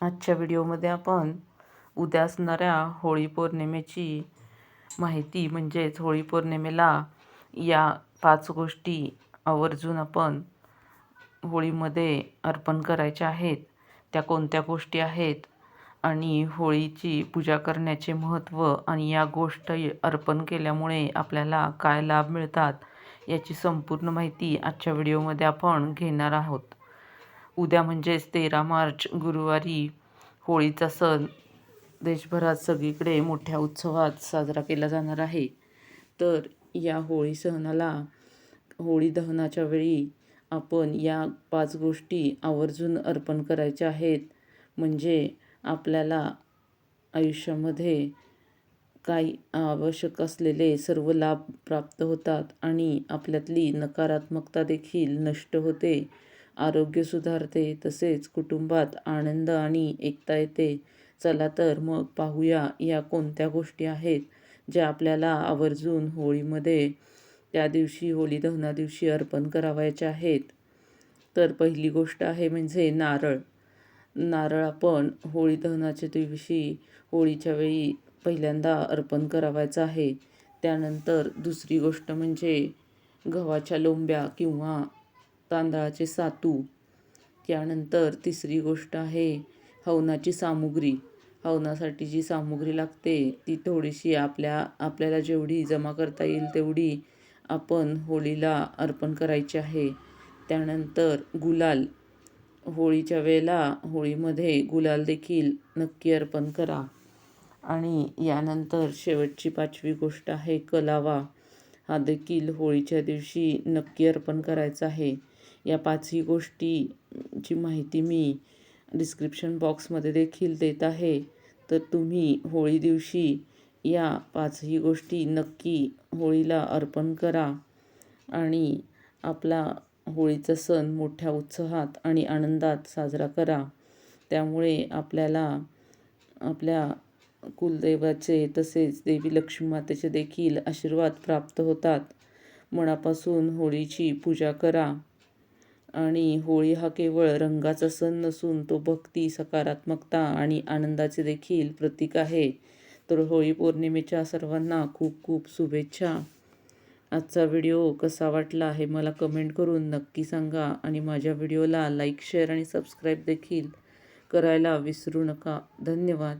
आजच्या व्हिडिओमध्ये आपण उद्या असणाऱ्या होळी पौर्णिमेची माहिती म्हणजेच होळी पौर्णिमेला या पाच गोष्टी आवर्जून आपण होळीमध्ये अर्पण करायच्या आहेत. त्या कोणत्या गोष्टी आहेत आणि होळीची पूजा करण्याचे महत्त्व आणि या गोष्टी अर्पण केल्यामुळे आपल्याला काय लाभ मिळतात याची संपूर्ण माहिती आजच्या व्हिडिओमध्ये आपण घेणार आहोत. उद्या म्हणजेच तेरा मार्च गुरुवारी होळीचा सण देशभरात सगळीकडे मोठ्या उत्सवात साजरा केला जाणार आहे. तर या होळी सणाला होळी दहनाच्या वेळी आपण या पाच गोष्टी आवर्जून अर्पण करायच्या आहेत. म्हणजे आपल्याला आयुष्यामध्ये काही आवश्यक असलेले सर्व लाभ प्राप्त होतात आणि आपल्यातली नकारात्मकता देखील नष्ट होते. आरोग्य सुधारते तसेच कुटुंबात आनंद आणि एकता येते. चला तर मग पाहूया या कोणत्या गोष्टी आहेत ज्या आपल्याला आवर्जून होळीमध्ये त्या दिवशी होळी दहना दिवशी अर्पण करावायच्या आहेत. तर पहिली गोष्ट आहे म्हणजे नारळ. नारळ आपण होळी दहनाच्या दिवशी होळीच्या वेळी पहिल्यांदा अर्पण करावायचं आहे. त्यानंतर दुसरी गोष्ट म्हणजे गव्हाच्या लोंब्या किंवा तांदळाचे सातू त्यानंतर तिसरी गोष्ट आहे हवनाची सामुग्री. हवनासाठी जी सामुग्री लागते ती थोडीशी आपल्या आपल्याला जेवढी जमा करता येईल तेवढी आपण होळीला अर्पण करायची आहे. त्यानंतर गुलाल. होळीच्या वेळेला होळीमध्ये गुलाल देखील नक्की अर्पण करा. आणि यानंतर शेवटची पाचवी गोष्ट आहे कलावा. हा देखील होळीच्या दिवशी नक्की अर्पण करायचा आहे. या पाचही गोष्टीची माहिती मी डिस्क्रिप्शन बॉक्समध्ये देखील देत आहे. तर तुम्ही होळी दिवशी या पाचही गोष्टी नक्की होळीला अर्पण करा आणि आपला होळीचा सण मोठ्या उत्साहात आणि आनंदात साजरा करा. त्यामुळे आपल्याला आपल्या कुलदेवाचे तसेच देवी लक्ष्मी मातेचे देखील आशीर्वाद प्राप्त होतात. मनापासून होळीची पूजा करा. आणि होळी हा केवळ रंगाचा सण नसून तो भक्ती सकारात्मकता आणि आनंदाचे देखील प्रतीक आहे. तर होळी पौर्णिमेच्या सर्वांना खूप खूप शुभेच्छा. आजचा व्हिडिओ कसा वाटला हे मला कमेंट करून नक्की सांगा आणि माझ्या व्हिडिओला लाईक शेअर आणि सबस्क्राईब देखील करायला विसरू नका. धन्यवाद.